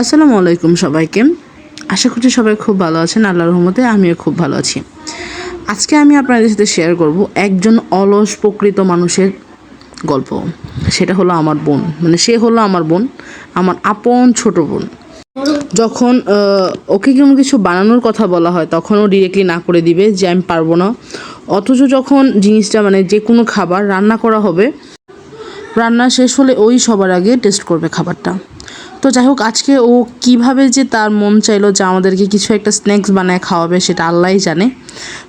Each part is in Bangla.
আসসালামু আলাইকুম সবাইকে। আশা করছি সবাই খুব ভালো আছেন, আল্লাহর রহমতে আমিও খুব ভালো আছি। আজকে আমি আপনাদের সাথে শেয়ার করব একজন অলস প্রকৃত মানুষের গল্প। সেটা হলো আমার বোন। মানে সে হলো আমার বোন, আমার আপন ছোট বোন। যখন ওকে কোনো কিছু বানানোর কথা বলা হয়, তখন ও ডিরেক্টলি না করে দিবে যে আমি পারব না। অথচ যখন জিনিসটা মানে যে কোনো খাবার রান্না করা হবে, রান্না শেষ হলে ওই সবার আগে টেস্ট করবে খাবারটা। তো যাই হোক, আজকে ও কীভাবে যে তার মন চাইলো যে আমাদেরকে কিছু একটা স্ন্যাক্স বানায় খাওয়াবে সেটা আল্লাহই জানে।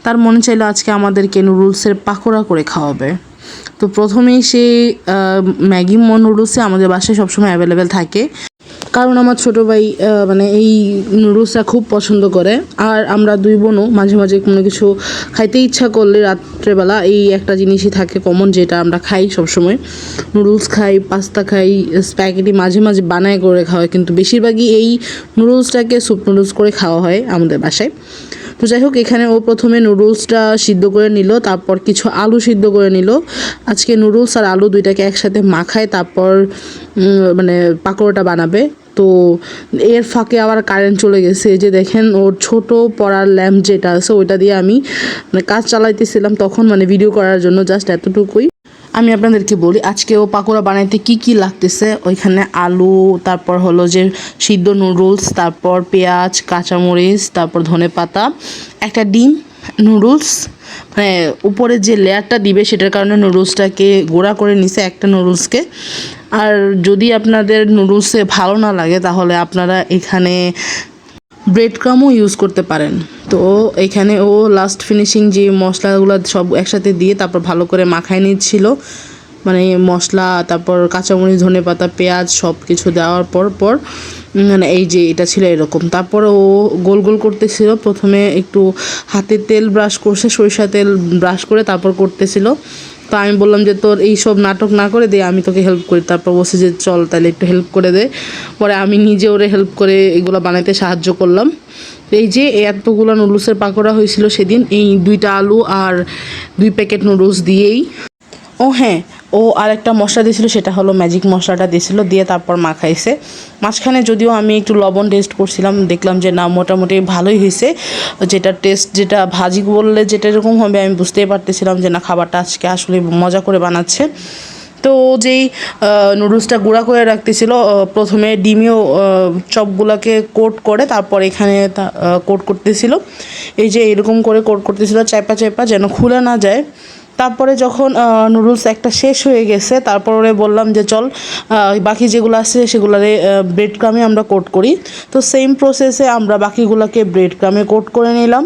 তার মনে চাইলো আজকে আমাদেরকে নুডলসের পাকোড়া করে খাওয়াবে। তো প্রথমেই সে ম্যাগি নুডলসে আমাদের বাসায় সবসময় অ্যাভেলেবেল থাকে। কারণ আমার ছোটো ভাই মানে এই নুডলসটা খুব পছন্দ করে। আর আমরা দুই বোনও মাঝে মাঝে কোনো কিছু খাইতে ইচ্ছা করলে রাত্রেবেলা এই একটা জিনিসই থাকে কমন যেটা আমরা খাই সবসময়। নুডলস খাই পাস্তা খাই স্প্যাগেটি মাঝে মাঝে বানায় করে খাওয়া হয় কিন্তু বেশিরভাগই এই নুডলসটাকে স্যুপ নুডলস করে খাওয়া হয় আমাদের বাসায়। তো যাই হোক, এখানে ও প্রথমে নুডলসটা সিদ্ধ করে নিল, তারপর কিছু আলু সিদ্ধ করে নিল। আজকে নুডলস আর আলু দুইটাকে একসাথে মাখায়, তারপর মানে পাকোড়াটা বানাবে। তো এর ফাঁকে আবার কারেন্ট চলে গেছে। যে দেখেন, ওর ছোট পড়ার ল্যাম্প যেটা আছে, ওইটা দিয়ে আমি মানে কাজ চালাইতেছিলাম তখন মানে ভিডিও করার জন্য জাস্ট এতটুকুই। আমি আপনাদেরকে বলি, আজকে ও পাকোড়া বানাইতে কি কি লাগতেছে? ওইখানে আলু, তারপর হলো যে সিদ্ধ নুডলস তারপর পেঁয়াজ, কাঁচামরিচ, তারপর ধনে পাতা, একটা ডিম, নুডলস। মানে উপরে যে লেয়ারটা দিবে, সেটার কারণে নুডলসটাকে গোড়া করে নিছে একটা নুডলসকে। আর যদি আপনাদের নুডলসে ভালো না লাগে, তাহলে আপনারা এখানে ব্রেড ক্রামও ইউজ করতে পারেন। তো এখানে ও লাস্ট ফিনিশিং যে মশলাগুলো সব একসাথে দিয়ে তারপর ভালো করে মাখায় নিচ্ছিল। মানে মশলা, তারপর কাঁচামরিচ ধনে পাতা পেঁয়াজ সব কিছু দেওয়ার পর পর মানে এই যে এটা ছিল এরকম। তারপর ও গোল গোল করতেছিল। প্রথমে একটু হাতে তেল ব্রাশ করছে, সরিষা তেল ব্রাশ করে তারপর করতেছিল। তো আমি বললাম যে তোর এই সব নাটক না করে দে, আমি তোকে হেল্প করি। তারপর বসে যে, চল তাহলে একটু হেল্প করে দে। পরে আমি নিজে ওরে হেল্প করে এগুলো বানাইতে সাহায্য করলাম। এই যে এতগুলো নুডলসের পাকোড়া হয়েছিল সেদিন, এই দুইটা আলু আর দুই প্যাকেট নুডলস দিয়েই। ও হ্যাঁ ও আরেকটা মশলা দিয়েছিল, সেটা হলো ম্যাজিক মশলাটা দিয়েছিল, দিয়ে তারপর মাখাইছে। মাঝখানে যদিও আমি একটু লবণ টেস্ট করছিলাম, দেখলাম যে না, মোটামুটি ভালোই হয়েছে। যেটা টেস্ট যেটা ভাজি বললে যেটা এরকম হবে, আমি বুঝতেই পারতেছিলাম যে না, খাবারটা আজকে আসলে মজা করে বানাচ্ছে। তো যেই নুডলসটা গুঁড়া করে রাখতেছিল প্রথমে ডিমিও চপগুলোকে কোট করে, তারপর এখানে কোট করতেছিল। এই যে এরকম করে কোট করতেছিল চাপা চাপা যেন খুলে না যায়। তারপরে যখন নুডলস একটা শেষ হয়ে গেছে, তারপর বললাম যে চল বাকি যেগুলো আছে সেগুলোরে ব্রেড ক্রামে আমরা কোট করি। তো সেম প্রসেসে আমরা বাকিগুলোকে ব্রেড ক্রামে কোট করে নিলাম।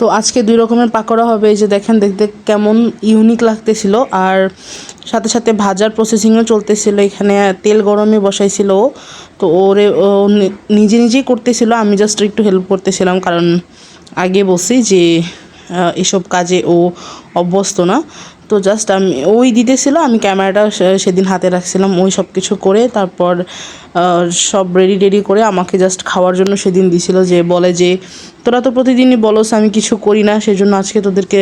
তো আজকে দুই রকমের পাকোড়া হবে, এই যে দেখেন, দেখতে কেমন ইউনিক লাগতেছিল। আর সাথে সাথে ভাজার প্রসেসিংও চলতেছিল, এখানে তেল গরমে বসাইছিল। তো ওরে, ও নিজে নিজেই করতেছিল, আমি জাস্ট একটু হেল্প করতেছিলাম, কারণ আগে বসি যে এসব কাজে ও অভ্যস্ত না। তো জাস্ট আমি ওই দিতেছিল, আমি ক্যামেরাটা সেদিন হাতে রাখছিলাম, ওই সব কিছু করে তারপর সব রেডি টেডি করে আমাকে জাস্ট খাওয়ার জন্য সেদিন দিছিল যে, বলে যে, তোরা তো প্রতিদিনই বলস আমি কিছু করি না, সেজন্য আজকে তোদেরকে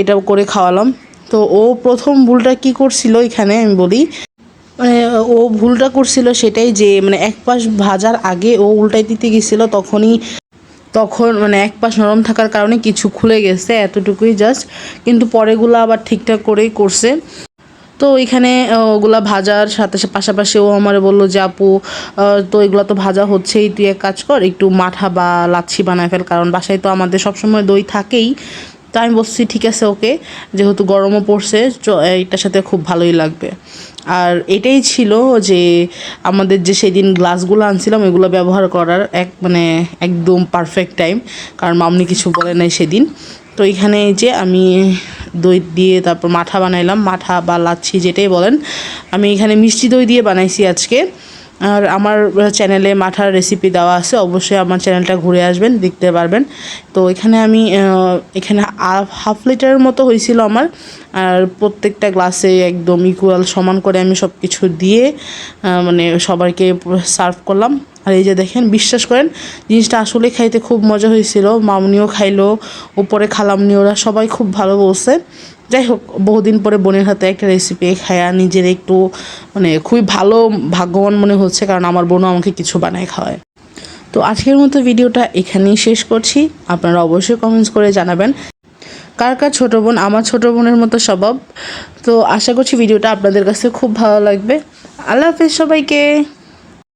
এটা করে খাওয়ালাম। তো ও প্রথম ভুলটা কি করছিল এখানে আমি বলি মানে ও ভুলটা করছিল সেটাই যে মানে এক পাশ ভাজার আগে ও উল্টাই দিতে গেছিল, তখনই তখন মানে এক পাশ নরম থাকার কারণে কিছু খুলে গেছে এতটুকুই জাস্ট কিন্তু পরেগুলো আবার ঠিকঠাক করেই করছে। তো ওইখানে ওগুলা ভাজার সাথে পাশাপাশি ও আমার বলল যে, আপু তো এগুলো তো ভাজা হচ্ছেই, তুই এক কাজ কর, একটু মাঠা বা লাচ্ছি বানায় ফেল, কারণ বাসায় তো আমাদের সবসময় দই থাকেই। তো আমি বলছি, ঠিক আছে, ওকে, যেহেতু গরমও পড়ছে এইটার সাথে খুব ভালোই লাগবে। আর এটাই ছিল যে আমাদের যে সেদিন গ্লাসগুলো আনছিলাম, এগুলো ব্যবহার করার এক মানে একদম পারফেক্ট টাইম কারণ মামনি কিছু বলে নাই সেদিন। তো এখানে যে আমি দই দিয়ে তারপর মাঠা বানাইলাম, মাঠা বা লাচ্ছি যেটাই বলেন, আমি এখানে মিষ্টি দই দিয়ে বানাইছি আজকে। আর আমার চ্যানেলে মাঠার রেসিপি দেওয়া আছে, অবশ্যই আমার চ্যানেলটা ঘুরে আসবেন, দেখতে পারবেন। তো এখানে আমি এখানে হাফ লিটারের মতো হয়েছিল আমার। আর প্রত্যেকটা গ্লাসে একদম ইকুয়াল সমান করে আমি সব কিছু দিয়ে মানে সবাইকে সার্ভ করলাম। আর এই যে দেখেন, বিশ্বাস করেন, জিনিসটা আসলে খাইতে খুব মজা হয়েছিল। মামনিও খাইলো, উপরে খালামনি ওরা সবাই খুব ভালো বলছে। যাই হোক, বহুদিন পরে বোনের হাতে একটা রেসিপি খায়া নিজের একটু মানে খুবই ভালো ভাগ্যবান মনে হচ্ছে, কারণ আমার বোনও আমাকে কিছু বানায় খাওয়ায়। তো আজকের মতো ভিডিওটা এখানেই শেষ করছি। আপনারা অবশ্যই কমেন্টস করে জানাবেন, কার কার ছোটো বোন, আমার ছোটো বোনের মতো স্বভাব। তো আশা করছি ভিডিওটা আপনাদের কাছে খুব ভালো লাগবে। আল্লাহ হাফেজ সবাইকে।